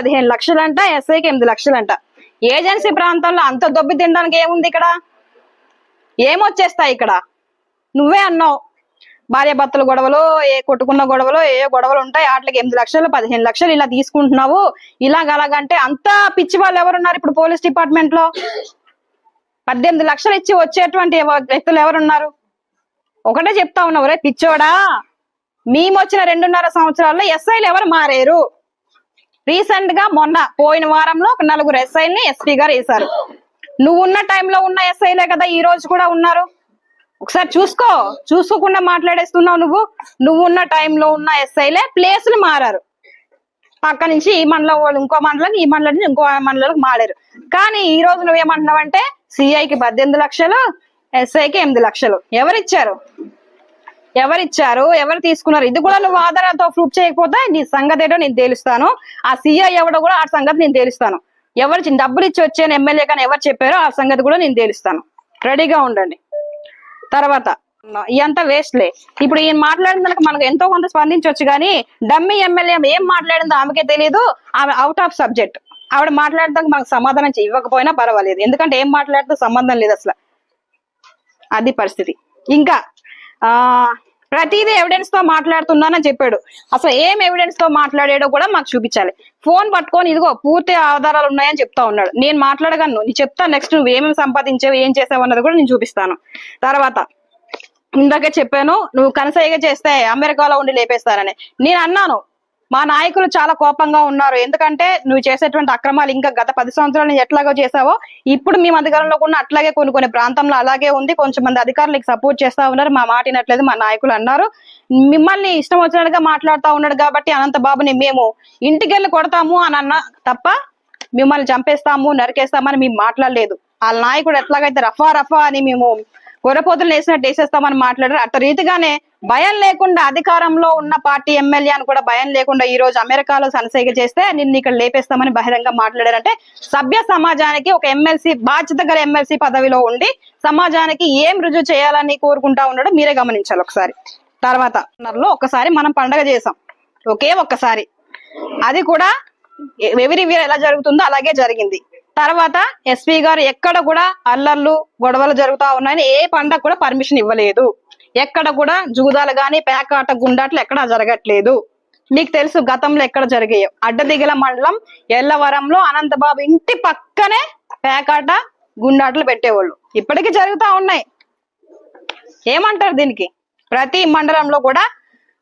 పదిహేను లక్షలంట ఎస్ఐకి ఎనిమిది లక్షలంట. ఏజెన్సీ ప్రాంతంలో అంత దొబ్బి తినడానికి ఏముంది ఇక్కడ? ఏమొచ్చేస్తాయి ఇక్కడ? నువ్వే అన్నావు. భార్యాభర్తల గొడవలు ఏ కొట్టుకున్న గొడవలు ఏ గొడవలు ఉంటాయి వాటికి ఎనిమిది లక్షలు పదిహేను లక్షలు ఇలా తీసుకుంటున్నావు. ఇలాగ అలాగంటే అంత పిచ్చి వాళ్ళు ఎవరున్నారు ఇప్పుడు పోలీస్ డిపార్ట్మెంట్లో? పద్దెనిమిది లక్షలు ఇచ్చి వచ్చేటువంటి వ్యక్తులు ఎవరున్నారు? ఒకటే చెప్తా ఉన్నావు రే పిచ్చోడా. మేము వచ్చిన రెండున్నర సంవత్సరాల్లో ఎస్ఐలు ఎవరు మారేరు? రీసెంట్గా మొన్న పోయిన వారంలో ఒక నలుగురు ఎస్ఐల్ని ఎస్పీ గారు వేశారు. నువ్వు ఉన్న టైంలో ఉన్న ఎస్ఐలే కదా ఈ రోజు కూడా ఉన్నారు? ఒకసారి చూసుకో. చూసుకోకుండా మాట్లాడేస్తున్నావు నువ్వు. నువ్వు ఉన్న టైంలో ఉన్న ఎస్ఐలే ప్లేసులు మారారు. పక్క నుంచి ఈ మండలం వాళ్ళు ఇంకో మండలం ఈ మండలం నుంచి ఇంకో మండలానికి మారారు. కానీ ఈ రోజు నువ్వేమంటున్నావంటే సిఐకి పద్దెనిమిది లక్షలు ఎస్ఐకి ఎనిమిది లక్షలు. ఎవరిచ్చారు? ఎవరిచ్చారు? ఎవరు తీసుకున్నారు? ఇది కూడా నువ్వు ఆధారాలతో ప్రూఫ్ చేయకపోతే నీ సంగతి ఏంటో నేను తేలుస్తాను. ఆ సీఐ ఎవడో కూడా ఆ సంగతి నేను తేలుస్తాను. ఎవరు డబ్బులు ఇచ్చి వచ్చాను ఎమ్మెల్యే కానీ ఎవరు చెప్పారో ఆ సంగతి కూడా నేను తేలుస్తాను. రెడీగా ఉండండి. తర్వాత ఇదంతా వేస్ట్లే ఇప్పుడు ఈయన మాట్లాడిన దానికి మనకు ఎంతో కొంత స్పందించవచ్చు కానీ డమ్మీ ఎమ్మెల్యే ఏం మాట్లాడిందో ఆమెకే తెలియదు ఆమె అవుట్ ఆఫ్ సబ్జెక్ట్ ఆవిడ మాట్లాడడానికి మనకు సమాధానం ఇవ్వకపోయినా పర్వాలేదు. ఎందుకంటే ఏం మాట్లాడితే సంబంధం లేదు అసలు. అది పరిస్థితి. ఇంకా ఆ ప్రతిదీ ఎవిడెన్స్తో మాట్లాడుతున్నానని చెప్పాడు. అసలు ఏం ఎవిడెన్స్తో మాట్లాడాడో కూడా మాకు చూపించాలి. ఫోన్ పట్టుకొని ఇదిగో పూర్తి ఆధారాలు ఉన్నాయని చెప్తా ఉన్నాడు. నేను మాట్లాడగలను. నీ చెప్తా నెక్స్ట్ నువ్వు ఏమేమి సంపాదించావు ఏం చేసావు అన్నది కూడా నేను చూపిస్తాను. తర్వాత ఇందాక చెప్పాను నువ్వు కనసైగా చేస్తే అమెరికాలో ఉండి లేపేస్తారని. నేను అన్నాను మా నాయకులు చాలా కోపంగా ఉన్నారు. ఎందుకంటే నువ్వు చేసేటువంటి అక్రమాలు ఇంకా గత పది సంవత్సరాలు ఎట్లాగో చేసావో ఇప్పుడు మేము అధికారంలో కూడా అట్లాగే కొన్ని కొన్ని ప్రాంతంలో అలాగే ఉంది. కొంచెం మంది అధికారులకు సపోర్ట్ చేస్తా ఉన్నారు. మా మాట వినట్లేదు మా నాయకులు అన్నారు. మిమ్మల్ని ఇష్టం వచ్చినట్టుగా మాట్లాడుతా ఉన్నాడు కాబట్టి అనంత బాబుని మేము ఇంటికెళ్ళి కొడతాము అని అన్న తప్ప మిమ్మల్ని చంపేస్తాము నరికేస్తామని మేము మాట్లాడలేదు. వాళ్ళ నాయకుడు ఎట్లాగైతే రఫా రఫా అని మేము గొర్రెపోతులు వేసినట్టు వేసేస్తామని మాట్లాడారు. అట్ట రీతిగానే భయం లేకుండా అధికారంలో ఉన్న పార్టీ ఎమ్మెల్యే అని కూడా భయం లేకుండా ఈ రోజు అమెరికాలో సనసైగ చేస్తే నిన్ను ఇక్కడ లేపేస్తామని బహిరంగ మాట్లాడారంటే సభ్య సమాజానికి ఒక ఎమ్మెల్సీ బాధ్యత గల ఎమ్మెల్సీ పదవిలో ఉండి సమాజానికి ఏం రుజువు చేయాలని కోరుకుంటా ఉన్నాడో మీరే గమనించాలి ఒకసారి. తర్వాత ఒకసారి మనం పండగ చేసాం ఒకే ఒక్కసారి. అది కూడా ఎవరి వీరు ఎలా జరుగుతుందో అలాగే జరిగింది. తర్వాత ఎస్పీ గారు ఎక్కడ కూడా అల్లర్లు గొడవలు జరుగుతా ఉన్నాయని ఏ పండగ కూడా పర్మిషన్ ఇవ్వలేదు. ఎక్కడ కూడా జూదాలు గాని పేకాట గుండాట్లు ఎక్కడ జరగట్లేదు. మీకు తెలుసు గతంలో ఎక్కడ జరిగాయి. అడ్డదిగల మండలం ఎల్లవరంలో అనంతబాబు ఇంటి పక్కనే పేకాట గుండాట్లు పెట్టేవాళ్ళు. ఇప్పటికీ జరుగుతా ఉన్నాయి. ఏమంటారు దీనికి? ప్రతి మండలంలో కూడా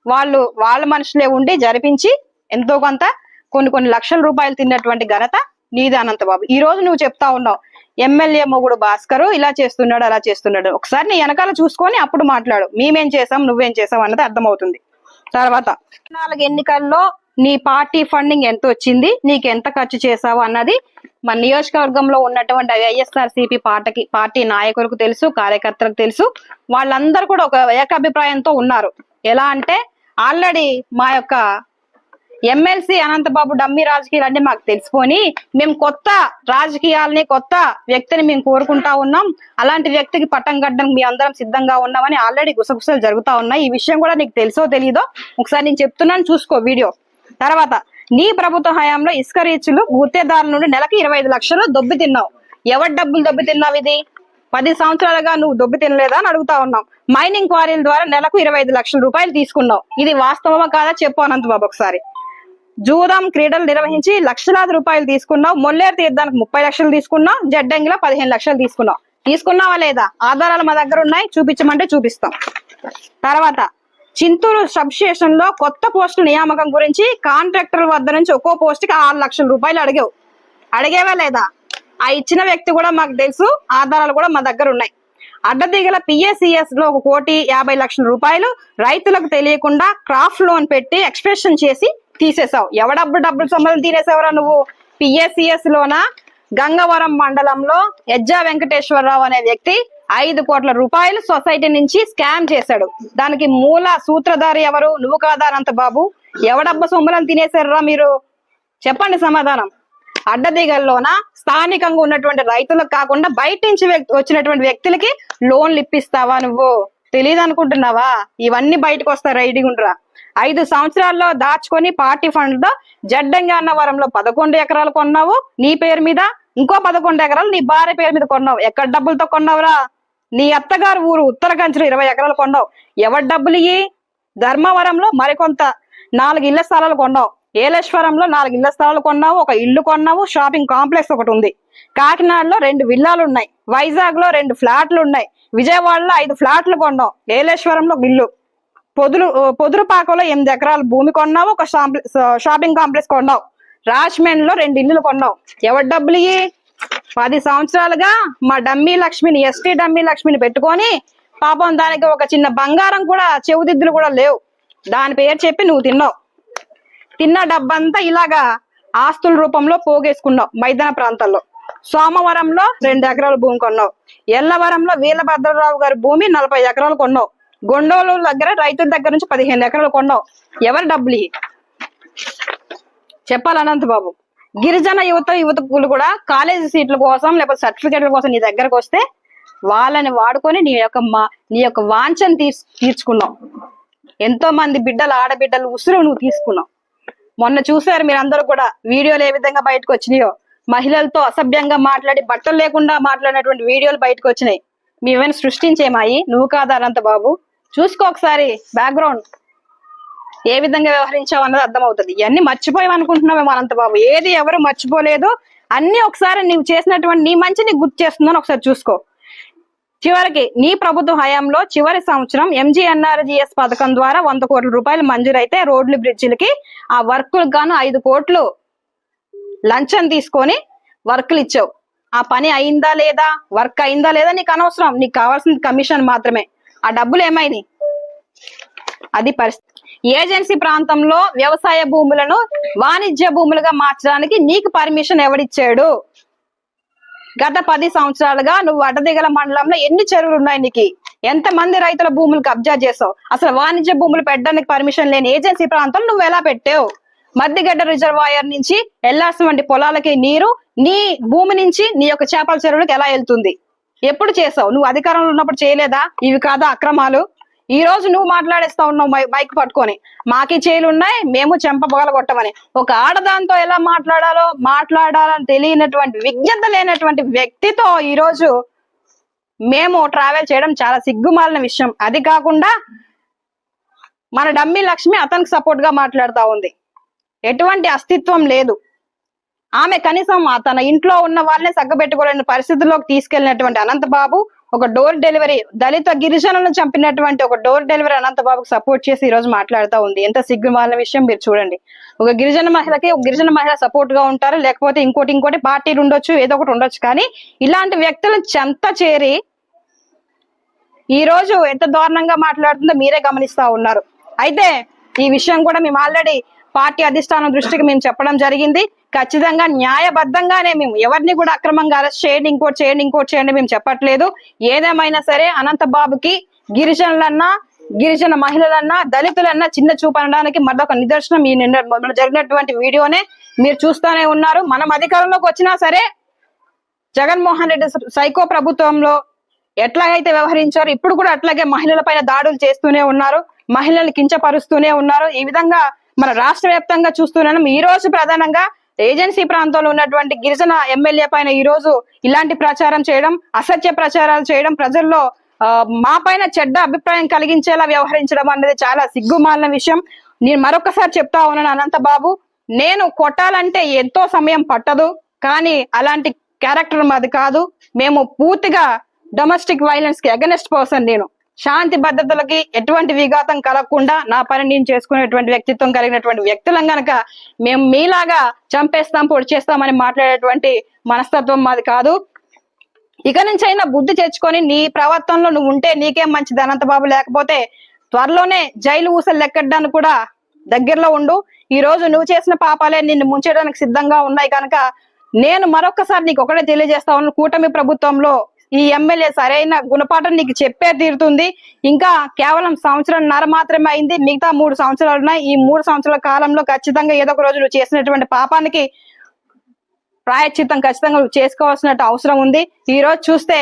వాళ్ళు వాళ్ళ మనుషులే ఉండి జరిపించి ఎంతో కొంత కొన్ని కొన్ని లక్షల రూపాయలు తిన్నటువంటి ఘనత నీది అనంతబాబు ఈ రోజు నువ్వు చెప్తా ఉన్నావు ఎమ్మెల్యే మొగుడు భాస్కరు ఇలా చేస్తున్నాడు అలా చేస్తున్నాడు. ఒకసారి నీ వెనకాల చూసుకొని అప్పుడు మాట్లాడు. మేమేం చేసాం నువ్వేం చేసాం అన్నది అర్థమవుతుంది. తర్వాత నాలుగు ఎన్నికల్లో నీ పార్టీ ఫండింగ్ ఎంత వచ్చింది నీకు ఎంత ఖర్చు చేసావు అన్నది మన నియోజకవర్గంలో ఉన్నటువంటి వైఎస్ఆర్ సిపి పార్టీకి పార్టీ నాయకులకు తెలుసు కార్యకర్తలకు తెలుసు. వాళ్ళందరూ కూడా ఒక ఏకాభిప్రాయంతో ఉన్నారు. ఎలా అంటే ఆల్రెడీ మా యొక్క ఎమ్మెల్సీ అనంతబాబు డమ్మి రాజకీయాలన్నీ మాకు తెలిసిపోని మేము కొత్త రాజకీయాలని కొత్త వ్యక్తిని మేము కోరుకుంటా ఉన్నాం. అలాంటి వ్యక్తికి పట్టం కట్టడానికి మీ అందరం సిద్ధంగా ఉన్నామని ఆల్రెడీ గుసగుసలు జరుగుతా ఉన్నాయి. ఈ విషయం కూడా నీకు తెలుసో తెలీదో ఒకసారి నేను చెప్తున్నాను చూసుకో వీడియో. తర్వాత నీ ప్రభుత్వ హయాంలో ఇసుక రీచ్లు గుర్తేదారుల నుండి నెలకి ఇరవై ఐదు లక్షలు దొబ్బి తిన్నావు. ఎవరి డబ్బులు దొబ్బి తిన్నావు ఇది? పది సంవత్సరాలుగా నువ్వు దొబ్బి తినలేదా అని అడుగుతా ఉన్నాం. మైనింగ్ క్వారీల ద్వారా నెలకు ఇరవై ఐదు లక్షల రూపాయలు తీసుకున్నావు. ఇది వాస్తవమా కాదా చెప్పు అనంతబాబు ఒకసారి. జూదం క్రీడలు నిర్వహించి లక్షలాది రూపాయలు తీసుకున్నావు. మొల్లేరు తీర్థానికి ముప్పై లక్షలు తీసుకున్నావు. జడ్డంగిలో పదిహేను లక్షలు తీసుకున్నావు. తీసుకున్నావా లేదా? ఆధారాలు మా దగ్గర ఉన్నాయి. చూపించమంటే చూపిస్తాం. తర్వాత చింతూరు సబ్ స్టేషన్లో కొత్త పోస్టుల నియామకం గురించి కాంట్రాక్టర్ వద్ద నుంచి ఒక్కో పోస్ట్కి ఆరు లక్షల రూపాయలు అడిగావు. అడిగేవా లేదా? ఆ ఇచ్చిన వ్యక్తి కూడా మాకు తెలుసు. ఆధారాలు కూడా మా దగ్గర ఉన్నాయి. అడ్డదిగల పిఎస్సిఎస్లో ఒక కోటి యాభై లక్షల రూపాయలు రైతులకు తెలియకుండా క్రాఫ్ట్ లోన్ పెట్టి ఎక్స్ప్రెషన్ చేసి తీసేసావు. ఎవడబ్బు డబ్బులు సొమ్మలు తినేసావురా నువ్వు? పిఎస్సిఎస్ లోన? గంగవరం మండలంలో ఎజ్జా వెంకటేశ్వరరావు అనే వ్యక్తి ఐదు కోట్ల రూపాయలు సొసైటీ నుంచి స్కామ్ చేశాడు. దానికి మూల సూత్రధారి ఎవరు? నువ్వు కాదా అనంత బాబు? ఎవడబ్బ సొమ్ములను తినేశారురా మీరు? చెప్పండి సమాధానం. అడ్డదిగల్లోన? స్థానికంగా ఉన్నటువంటి రైతులకు కాకుండా బయట నుంచి వ్యక్తి- వచ్చినటువంటి వ్యక్తులకి లోన్లు ఇప్పిస్తావా నువ్వు? తెలియదు అనుకుంటున్నావా ఇవన్నీ బయటకు వస్తాయి రైడింగ్ ఉండరా ఐదు సంవత్సరాల్లో దాచుకొని పార్టీ ఫండ్తో జడ్డంగా అన్నవరంలో పదకొండు ఎకరాలు కొన్నావు. నీ పేరు మీద ఇంకో పదకొండు ఎకరాలు నీ భార్య పేరు మీద కొన్నావు. ఎక్కడ డబ్బులతో కొన్నావురా? నీ అత్తగారు ఊరు ఉత్తర ఉత్తరకంచులు ఇరవై ఎకరాలు కొన్నావు. ఎవరి డబ్బులు ఇయ్యి? ధర్మవరంలో మరికొంత నాలుగు ఇళ్ళ స్థలాలు కొన్నావు. ఏలేశ్వరంలో నాలుగు ఇళ్ళ స్థలాలు కొన్నావు. ఒక ఇల్లు కొన్నావు. షాపింగ్ కాంప్లెక్స్ ఒకటి ఉంది. కాకినాడలో రెండు విల్లాలు ఉన్నాయి. వైజాగ్లో రెండు ఫ్లాట్లు ఉన్నాయి. విజయవాడలో ఐదు ఫ్లాట్లు కొన్నావు. ఏలేశ్వరంలో ఒక ఇల్లు పొదురు పొదురుపాకలో ఎనిమిది ఎకరాల భూమి కొన్నావు ఒక షాపింగ్ కాంప్లెక్స్ కొన్నావు. రాజ్మెండ్లో రెండు ఇల్లులు కొన్నావు. ఎవరి డబ్బులు ఇవి పది సంవత్సరాలుగా మా డమ్మీ లక్ష్మిని ఎస్టీ డమ్మీ లక్ష్మిని పెట్టుకొని పాపం దానికి ఒక చిన్న బంగారం కూడా చెవుదిద్దులు కూడా లేవు. దాని పేరు చెప్పి నువ్వు తిన్నావు. తిన్న డబ్బంతా ఇలాగా ఆస్తుల రూపంలో పోగేసుకున్నావు మైదాన ప్రాంతాల్లో సోమవరంలో రెండు ఎకరాల భూమి కొన్నావు. ఎల్లవరంలో వీరభద్రరావు గారి భూమి నలభై ఎకరాలు కొన్నావు. గొండోలు దగ్గర రైతుల దగ్గర నుంచి పదిహేను ఎకరాలు కొండవు ఎవరి డబ్బులు చెప్పాలి అనంత బాబు. గిరిజన యువత యువతకులు కూడా కాలేజీ సీట్ల కోసం లేకపోతే సర్టిఫికేట్ల కోసం నీ దగ్గరకు వస్తే వాళ్ళని వాడుకొని నీ యొక్క మా నీ యొక్క వాంఛను తీర్చు తీర్చుకున్నావు. ఎంతో మంది బిడ్డలు ఆడబిడ్డలు ఉసురు నువ్వు తీసుకున్నావు. మొన్న చూసారు మీరందరూ కూడా వీడియోలు ఏ విధంగా బయటకు వచ్చినాయో? మహిళలతో అసభ్యంగా మాట్లాడి బట్టలు లేకుండా మాట్లాడినటువంటి వీడియోలు బయటకు వచ్చినాయి. మేమేమైనా సృష్టించేమాయి? నువ్వు కాదా అనంత బాబు. చూసుకో ఒకసారి బ్యాక్గ్రౌండ్ ఏ విధంగా వ్యవహరించావు అన్నది అర్థమవుతుంది. ఇవన్నీ మర్చిపోయావు అనుకుంటున్నావేమో అనంత బాబు ఏది ఎవరు మర్చిపోలేదు. అన్ని ఒకసారి నీవు చేసినటువంటి నీ మంచి నీకు గుర్తు చేస్తుందని ఒకసారి చూసుకో. చివరికి నీ ప్రభుత్వ హయాంలో చివరి సంవత్సరం ఎంజీఎన్ఆర్జీఎస్ పథకం ద్వారా వంద కోట్ల రూపాయలు మంజూరైతే రోడ్లు బ్రిడ్జిలకి ఆ వర్కులకు గాను ఐదు కోట్లు లంచం తీసుకొని వర్కులు ఇచ్చావు. ఆ పని అయిందా లేదా? వర్క్ అయిందా లేదా నీకు అనవసరం. నీకు కావాల్సిన కమిషన్ మాత్రమే. ఆ డబ్బులు ఏమైనాయి? అది పరిస్థితి. ఏజెన్సీ ప్రాంతంలో వ్యవసాయ భూములను వాణిజ్య భూములుగా మార్చడానికి నీకు పర్మిషన్ ఎవడిచ్చాడు? గత పది సంవత్సరాలుగా నువ్వు అడ్డదిగల మండలంలో ఎన్ని చెరువులు ఉన్నాయి నీకు? ఎంత మంది రైతుల భూములు కబ్జా చేసావు అసలు వాణిజ్య భూములు పెట్టడానికి పర్మిషన్ లేని ఏజెన్సీ ప్రాంతం నువ్వు ఎలా పెట్టావు? మద్దిగడ్డ రిజర్వాయర్ నుంచి ఎల్లాసం వంటి పొలాలకి నీరు నీ భూమి నుంచి నీ యొక్క చేపల చెరువులకు ఎలా వెళ్తుంది? ఎప్పుడు చేసావు నువ్వు అధికారంలో ఉన్నప్పుడు చేయలేదా? ఇవి కాదా అక్రమాలు? ఈ రోజు నువ్వు మాట్లాడేస్తా ఉన్నావు బైక్ పట్టుకొని. మాకి చేలు ఉన్నాయి మేము చెంపబగల కొట్టమని. ఒక ఆడదాంతో ఎలా మాట్లాడాలో మాట్లాడాలని తెలియనటువంటి విజ్ఞత లేనటువంటి వ్యక్తితో ఈ రోజు మేము ట్రావెల్ చేయడం చాలా సిగ్గుమాలిన విషయం. అది కాకుండా మన డమ్మి లక్ష్మి అతనికి సపోర్ట్గా మాట్లాడుతా ఉంది. ఎటువంటి అస్తిత్వం లేదు. ఆమె కనీసం తన ఇంట్లో ఉన్న వాళ్ళని సగ్గబెట్టుకోలేని పరిస్థితుల్లోకి తీసుకెళ్ళినటువంటి అనంతబాబు ఒక డోర్ డెలివరీ దళిత గిరిజనులను చంపినటువంటి ఒక డోర్ డెలివరీ అనంతబాబుకు సపోర్ట్ చేసి ఈ రోజు మాట్లాడుతూ ఉంది. ఎంత సిగ్గుమాలిన విషయం మీరు చూడండి. ఒక గిరిజన మహిళకి ఒక గిరిజన మహిళ సపోర్ట్గా ఉంటారు? లేకపోతే ఇంకోటి ఇంకోటి పార్టీలు ఉండొచ్చు ఏదో ఒకటి ఉండొచ్చు. కానీ ఇలాంటి వ్యక్తులను చెంత చేరి ఈ రోజు ఎంత దారుణంగా మాట్లాడుతుందో మీరే గమనిస్తా ఉన్నారు. అయితే ఈ విషయం కూడా మేము ఆల్రెడీ పార్టీ అధిష్టానం దృష్టికి మేము చెప్పడం జరిగింది. ఖచ్చితంగా న్యాయబద్ధంగానే మేము ఎవరిని కూడా అక్రమంగా అరెస్ట్ చేయండి ఇంకోటి చేయండి ఇంకోటి చేయండి మేము చెప్పట్లేదు. ఏదేమైనా సరే అనంత బాబుకి గిరిజనులన్నా గిరిజన మహిళలన్నా దళితులన్నా చిన్న చూపనడానికి మరొక నిదర్శనం ఈ నిన్న జరిగినటువంటి వీడియోనే. మీరు చూస్తూనే ఉన్నారు. మనం అధికారంలోకి వచ్చినా సరే జగన్మోహన్ రెడ్డి సైకో ప్రభుత్వంలో ఎట్లాగైతే వ్యవహరించారు ఇప్పుడు కూడా అట్లాగే మహిళల పైన దాడులు చేస్తూనే ఉన్నారు. మహిళల్ని కించపరుస్తూనే ఉన్నారు. ఈ విధంగా మన రాష్ట్ర వ్యాప్తంగా చూస్తున్నాం ఈ రోజు ప్రధానంగా ఏజెన్సీ ప్రాంతంలో ఉన్నటువంటి గిరిజన ఎమ్మెల్యే పైన ఈ రోజు ఇలాంటి ప్రచారం చేయడం అసత్య ప్రచారాలు చేయడం ప్రజల్లో మా పైన చెడ్డ అభిప్రాయం కలిగించేలా వ్యవహరించడం అనేది చాలా సిగ్గుమాలిన విషయం. నేను మరొకసారి చెప్తా ఉన్నాను అనంత బాబు నేను కొట్టాలంటే ఎంతో సమయం పట్టదు కానీ అలాంటి క్యారెక్టర్ మాది కాదు. మేము పూర్తిగా డొమెస్టిక్ వైలెన్స్కి అగనెస్ట్ పర్సన్ నేను. శాంతి భద్రతలకి ఎటువంటి విఘాతం కలగకుండా నా పని నేను చేసుకునేటువంటి వ్యక్తిత్వం కలిగినటువంటి వ్యక్తులం గనక మేము మీలాగా చంపేస్తాం పొడి చేస్తామని మాట్లాడేటువంటి మనస్తత్వం మాది కాదు. ఇక నుంచి అయినా బుద్ధి తెచ్చుకొని నీ ప్రవర్తనలో నువ్వు ఉంటే నీకేం మంచిది? అనంత బాబు లేకపోతే త్వరలోనే జైలు ఊసలు లెక్కడ్డానికి కూడా దగ్గరలో ఉండు. ఈ రోజు నువ్వు చేసిన పాపాలే నిన్ను ముంచేయడానికి సిద్ధంగా ఉన్నాయి కనుక నేను మరొకసారి నీకు ఒకటే తెలియజేస్తా ఉన్నాను. కూటమి ప్రభుత్వంలో ఈ ఎమ్మెల్యే సరైన గుణపాఠం నీకు చెప్పే తీరుతుంది. ఇంకా కేవలం సంవత్సరంన్నర మాత్రమే అయింది. మిగతా మూడు సంవత్సరాలు ఉన్నాయి. ఈ మూడు సంవత్సరాల కాలంలో ఖచ్చితంగా ఏదో ఒక రోజు నువ్వు చేసినటువంటి పాపానికి ప్రాయశ్చిత్తం ఖచ్చితంగా చేసుకోవాల్సినట్టు చేసుకోవాల్సిన అవసరం ఉంది. ఈ రోజు చూస్తే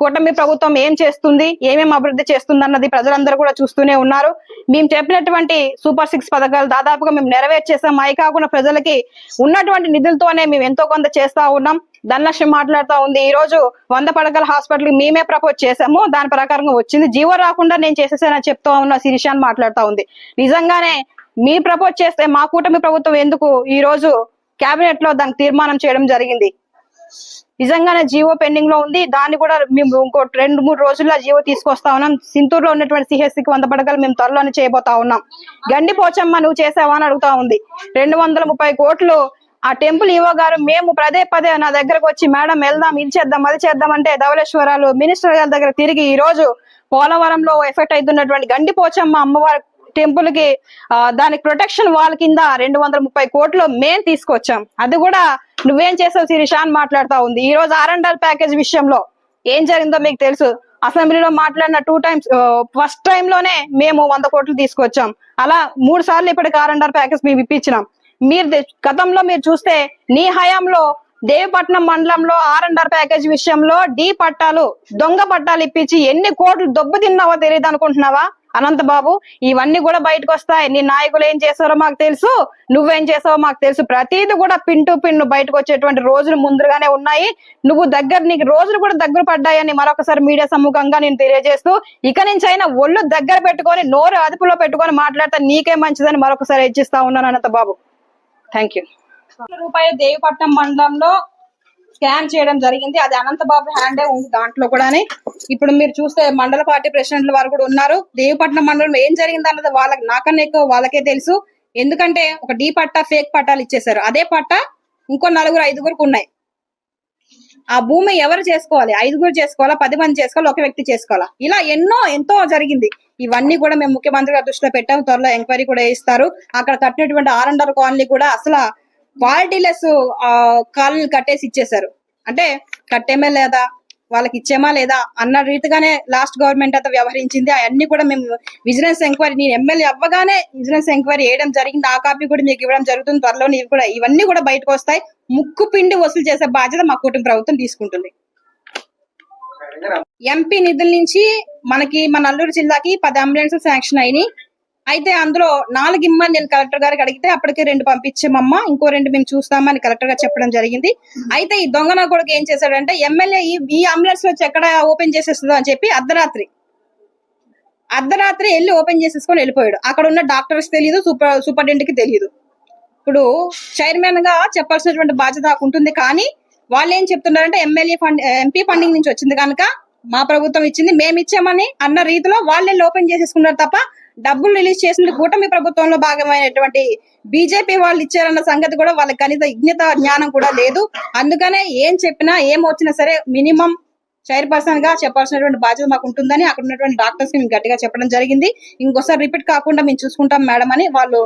కూటమి ప్రభుత్వం ఏం చేస్తుంది? ఏమేమి అభివృద్ధి చేస్తుంది అన్నది ప్రజలందరూ కూడా చూస్తూనే ఉన్నారు. మేము చెప్పినటువంటి సూపర్ సిక్స్ పథకాలు దాదాపుగా మేము నెరవేర్చేసాం. అవి కాకుండా ప్రజలకి ఉన్నటువంటి నిధులతోనే మేము ఎంతో కొంత చేస్తా ఉన్నాం. ధనలక్ష్మి మాట్లాడుతూ ఉంది. ఈ రోజు వంద పడకల హాస్పిటల్ మేమే ప్రపోజ్ చేసాము దాని ప్రకారంగా వచ్చింది. జీవో రాకుండా నేను చేసేసానని చెప్తా ఉన్న శిరీషాన్ మాట్లాడుతూ మాట్లాడుతా ఉంది. నిజంగానే మీ ప్రపోజ్ చేస్తే మా కూటమి ప్రభుత్వం ఎందుకు ఈ రోజు కేబినెట్లో దానికి తీర్మానం చేయడం జరిగింది? నిజంగానే జియో పెండింగ్లో ఉంది. దాన్ని కూడా మేము ఇంకో రెండు మూడు రోజుల్లో జియో తీసుకొస్తా ఉన్నాం. సింతూరులో ఉన్నటువంటి సిహెచ్సికి వంద పడకలు మేము త్వరలోనే చేయబోతా ఉన్నాం. గండి పోచమ్మ నువ్వు చేసావా అని అడుగుతా ఉంది. రెండు వందల ముప్పై కోట్లు ఆ టెంపుల్ ఈవో గారు మేము పదే పదే నా దగ్గరకు వచ్చి మేడం వెళ్దాం ఇది చేద్దాం అది చేద్దాం అంటే ధవలేశ్వరాలు మినిస్టర్ గారి దగ్గర తిరిగి ఈ రోజు పోలవరంలో ఎఫెక్ట్ అవుతున్నటువంటి గండి పోచమ్మ అమ్మవారి టెంపుల్కి దానికి ప్రొటెక్షన్ వాల్ కింద రెండు వందల ముప్పై కోట్లు మేం తీసుకొచ్చాం. అది కూడా నువ్వేం చేసావు శిరీష అని మాట్లాడుతా ఉంది. ఈ రోజు ఆర్ అండ్ ఆర్ ప్యాకేజ్ విషయంలో ఏం జరిగిందో మీకు తెలుసు. అసెంబ్లీలో మాట్లాడిన టూ టైమ్స్ ఫస్ట్ టైం లోనే మేము వంద కోట్లు తీసుకొచ్చాం. అలా మూడు సార్లు ఇప్పటికి ఆర్ అండ్ ఆర్ ప్యాకేజ్ మేము ఇప్పించినాం. మీరు గతంలో మీరు చూస్తే నీ హయాంలో దేవపట్నం మండలంలో ఆర్ అండ్ ఆర్ ప్యాకేజ్ విషయంలో డి పట్టాలు దొంగ పట్టాలు ఇప్పించి ఎన్ని కోట్లు దొబ్బు తిన్నావో తెలియదు అనుకుంటున్నావా? అనంత బాబు ఇవన్నీ కూడా బయటకు వస్తాయి నీ నాయకులు ఏం చేశారో మాకు తెలుసు నువ్వేం చేసావో మాకు తెలుసు. ప్రతిది కూడా పింటు పిన్ను పిన్ బయటకు వచ్చేటువంటి రోజులు ముందుగానే ఉన్నాయి. నువ్వు దగ్గర నీకు రోజులు కూడా దగ్గర పడ్డాయని మరొకసారి మీడియా సమ్ముఖంగా నేను తెలియజేస్తూ ఇక నుంచి అయినా ఒళ్ళు దగ్గర పెట్టుకొని నోరు అదుపులో పెట్టుకొని మాట్లాడితే నీకే మంచిదని మరొకసారి హెచ్చిస్తా ఉన్నాను అనంత బాబు. థ్యాంక్ యూ రూపాయలు దేవిపట్నం మండలంలో స్కాన్ చేయడం జరిగింది. అది అనంతబాబు హ్యాండే ఉంది దాంట్లో కూడానే. ఇప్పుడు మీరు చూస్తే మండల పార్టీ ప్రెసిడెంట్ల వారు కూడా ఉన్నారు. దేవపట్నం మండలంలో ఏం జరిగింది అన్నది వాళ్ళకి నాకన్నా ఎక్కువ వాళ్ళకే తెలుసు. ఎందుకంటే ఒక డీ పట్టా ఫేక్ పట్టాలు ఇచ్చేశారు. అదే పట్టా ఇంకో నలుగురు ఐదుగురికి ఉన్నాయి. ఆ భూమి ఎవరు చేసుకోవాలి? ఐదుగురు చేసుకోవాలా? పది మంది చేసుకోవాలి? ఒక వ్యక్తి చేసుకోవాలా? ఇలా ఎన్నో ఎంతో జరిగింది. ఇవన్నీ కూడా మేము ముఖ్యమంత్రి గారి దృష్టిలో పెట్టాము. త్వరలో ఎంక్వైరీ కూడా వేస్తారు అక్కడ కట్టినటువంటి ఆర్ అండర్ కాలనీ కూడా అసలు క్వాలిటీ లెస్ కాలనీలు కట్టేసి ఇచ్చేశారు. అంటే కట్టేమే లేదా వాళ్ళకి ఇచ్చేమా లేదా అన్న రీతిగానే లాస్ట్ గవర్నమెంట్ అయితే వ్యవహరించింది. అవన్నీ కూడా మేము విజిలెన్స్ ఎంక్వైరీ నేను ఎమ్మెల్యే అవ్వగానే విజిలెన్స్ ఎంక్వైరీ వేయడం జరిగింది. ఆ కాపీ కూడా మీకు ఇవ్వడం జరుగుతుంది త్వరలో. ఇవి కూడా ఇవన్నీ కూడా బయటకు వస్తాయి. ముక్కు పిండి వసూలు చేసే బాధ్యత మా కుటుంబ ప్రభుత్వం తీసుకుంటుంది. ఎంపీ నిధుల నుంచి మనకి మన అల్లూరు జిల్లాకి పది అంబులెన్స్ శాంక్షన్ అయినాయి. అయితే అందులో నాలుగు ఇమ్మని నేను కలెక్టర్ గారికి అడిగితే అప్పటికే రెండు పంపించామమ్మా ఇంకో రెండు మేము చూస్తామని కలెక్టర్ గారు చెప్పడం జరిగింది. అయితే ఈ దొంగన కొడుకు ఏం చేశాడంటే ఎమ్మెల్యే ఈ అంబులెన్స్ వచ్చి ఎక్కడ ఓపెన్ చేసేస్తుందో అని చెప్పి అర్ధరాత్రి అర్ధరాత్రి వెళ్ళి ఓపెన్ చేసేసుకొని వెళ్ళిపోయాడు. అక్కడ ఉన్న డాక్టర్స్ తెలియదు సూపర్ సూపరింటెండెంట్కి తెలియదు ఇప్పుడు చైర్మన్గా చెప్పాల్సినటువంటి బాధ్యత ఉంటుంది కానీ వాళ్ళు ఏం చెప్తున్నారంటే ఎమ్మెల్యే ఫండ్ ఎంపీ ఫండింగ్ నుంచి వచ్చింది కనుక మా ప్రభుత్వం ఇచ్చింది మేము ఇచ్చామని అన్న రీతిలో వాళ్ళే ఓపెన్ చేసేసుకున్నారు తప్ప డబ్బులు రిలీజ్ చేసిన కూటమి ప్రభుత్వంలో భాగమైనటువంటి బీజేపీ వాళ్ళు ఇచ్చారన్న సంగతి కూడా వాళ్ళ కనీస విజ్ఞత జ్ఞానం కూడా లేదు. అందుకనే ఏం చెప్పినా ఏం వచ్చినా సరే మినిమం చైర్పర్సన్గా చెప్పాల్సినటువంటి బాధ్యత మాకు ఉంటుందని అక్కడ ఉన్నటువంటి డాక్టర్స్కి మేము గట్టిగా చెప్పడం జరిగింది. ఇంకోసారి రిపీట్ కాకుండా మేము చూసుకుంటాం మేడం అని వాళ్ళు